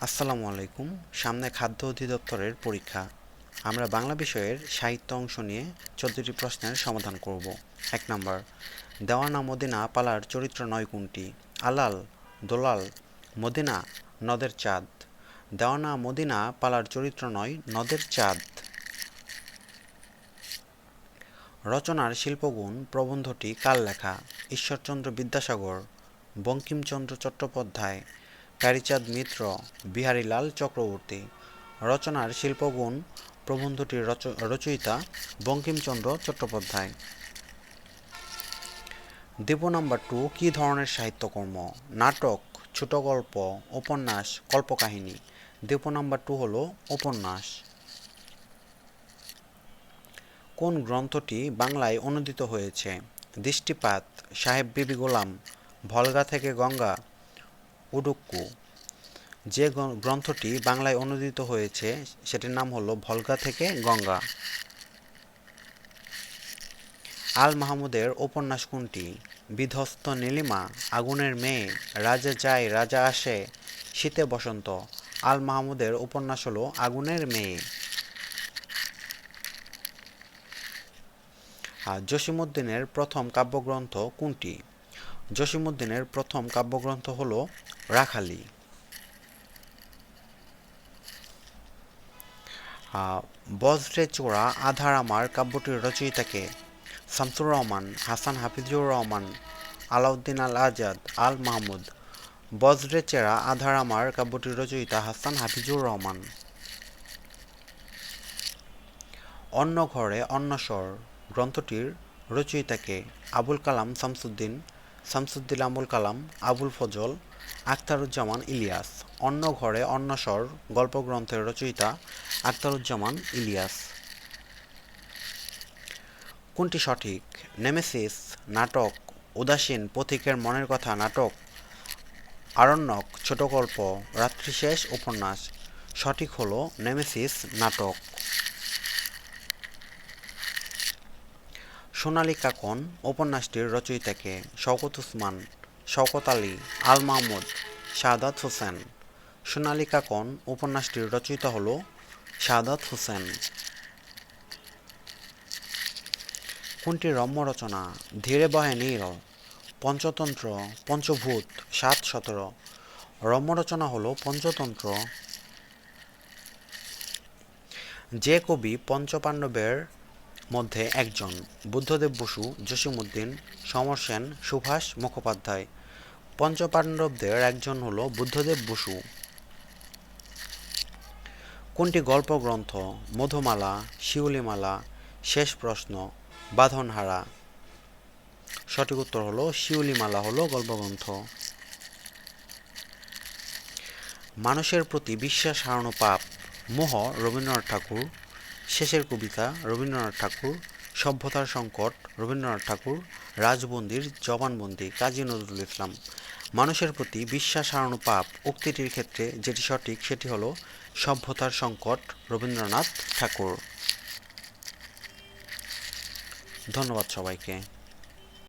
আসসালামু আলাইকুম। সামনে খাদ্য অধিদপ্তরের পরীক্ষা। আমরা বাংলা বিষয়ের সাহিত্য অংশ নিয়ে চোদ্দটি প্রশ্নের সমাধান করব। এক নম্বর দেওয়ানা মদিনা পালার চরিত্র নয় কোনটি? আলাল, দোলাল, মদিনা, নদের চাঁদ। দেওয়ানা মদিনা পালার চরিত্র নয়, নদের চাঁদ। রচনার শিল্পগুণ, প্রবন্ধটি কার লেখা? ঈশ্বরচন্দ্র বিদ্যাসাগর, বঙ্কিমচন্দ্র চট্টোপাধ্যায় কারিচাঁদ মিত্র, বিহারীলাল চক্রবর্তী। রচনার শিল্পগুণ, প্রবন্ধটির রচয়িতা বঙ্কিমচন্দ্র চট্টোপাধ্যায়। দীপ নাম্বার টু, কী ধরনের সাহিত্যকর্ম? নাটক ছোট গল্প উপন্যাস, কল্পকাহিনী। দীপ নাম্বার টু হল উপন্যাস। কোন গ্রন্থটি বাংলায় অনুদিত হয়েছে? দৃষ্টিপাত, সাহেব বিবি গোলাম, ভলগা থেকে গঙ্গা, উডুক্কু। যে গ্রন্থটি বাংলায় অনুদিত হয়েছে, সেটির নাম হলো ভলগা থেকে গঙ্গা। আল মাহমুদের উপন্যাস কোনটি? বিধ্বস্ত নীলিমা, আগুনের মেয়ে, রাজা যায়, রাজা আসে, শীতে বসন্ত। আল মাহমুদের উপন্যাস হলো আগুনের মেয়ে। আর জসিমুদ্দিনের প্রথম কাব্যগ্রন্থ কোনটি? জসিমুদ্দিনের প্রথম কাব্যগ্রন্থ হল রাখালি। বজ্রে চোরা আধার আমার কাব্যটির রচয়িতাকে। শামসুর রহমান, হাসান হাফিজুর রহমান, আলাউদ্দিন আল আজাদ, আল মাহমুদ। বজ্রে চেরা আধার আমার কাব্যটির রচয়িতা হাসান হাফিজুর রহমান। অন্য ঘরে অন্নস্বর গ্রন্থটির রচয়িতাকে আবুল কালাম শামসুদ্দিন শামসুদ্দিন আবুল কালাম, আবুল ফজল, আখতারুজ্জামান ইলিয়াস। অন্য ঘরে অন্নস্বর গল্পগ্রন্থের রচয়িতা আখতারুজ্জামান ইলিয়াস। কোনটি সঠিক? নেমেসিস, নাটক, উদাসীন পথিকের মনের কথা নাটক, আরণ্যক ছোট গল্প রাত্রিশেষ উপন্যাস। সঠিক হলো নেমেসিস নাটক। সোনালী কাকন উপন্যাসটির রচয়িতাকে শওকত উসমান, শওকত আলী, আল মাহমুদ, শাহাদাত হোসেন। সোনালী কাকন উপন্যাসটির রচয়িতা হল শাহাদাত হোসেন। কোনটি রম্য রচনা? ধীরে বহে নীল পঞ্চতন্ত্র, পঞ্চভূত, সাত সতেরো। রম্য রচনা হল পঞ্চতন্ত্র। যে কবি পঞ্চপাণ্ডবের মধ্যে একজন বুদ্ধদেব বসু জসিমুদ্দিন সমর সেন, সুভাষ মুখোপাধ্যায়। পঞ্চপাণ্ডবদের একজন হল বুদ্ধদেব বসু। কোনটি গল্প গ্রন্থ মধুমালা, শিউলিমালা, শেষ প্রশ্ন, বাঁধনহারা। সঠিক উত্তর হলো শিউলিমালা হলো গল্পগ্রন্থ। মানুষের প্রতি বিশ্বাস হারানো পাপ। মোহ রবীন্দ্রনাথ ঠাকুর শেষের কবিতা রবীন্দ্রনাথ ঠাকুর, সভ্যতার সংকট রবীন্দ্রনাথ ঠাকুর, রাজবন্দির জবানবন্দি কাজী নজরুল ইসলাম। মানুষের প্রতি বিশ্বাস হারানো পাপ উক্তিটির ক্ষেত্রে যেটি সঠিক সেটি হল সভ্যতার সংকট রবীন্দ্রনাথ ঠাকুর। ধন্যবাদ সবাইকে।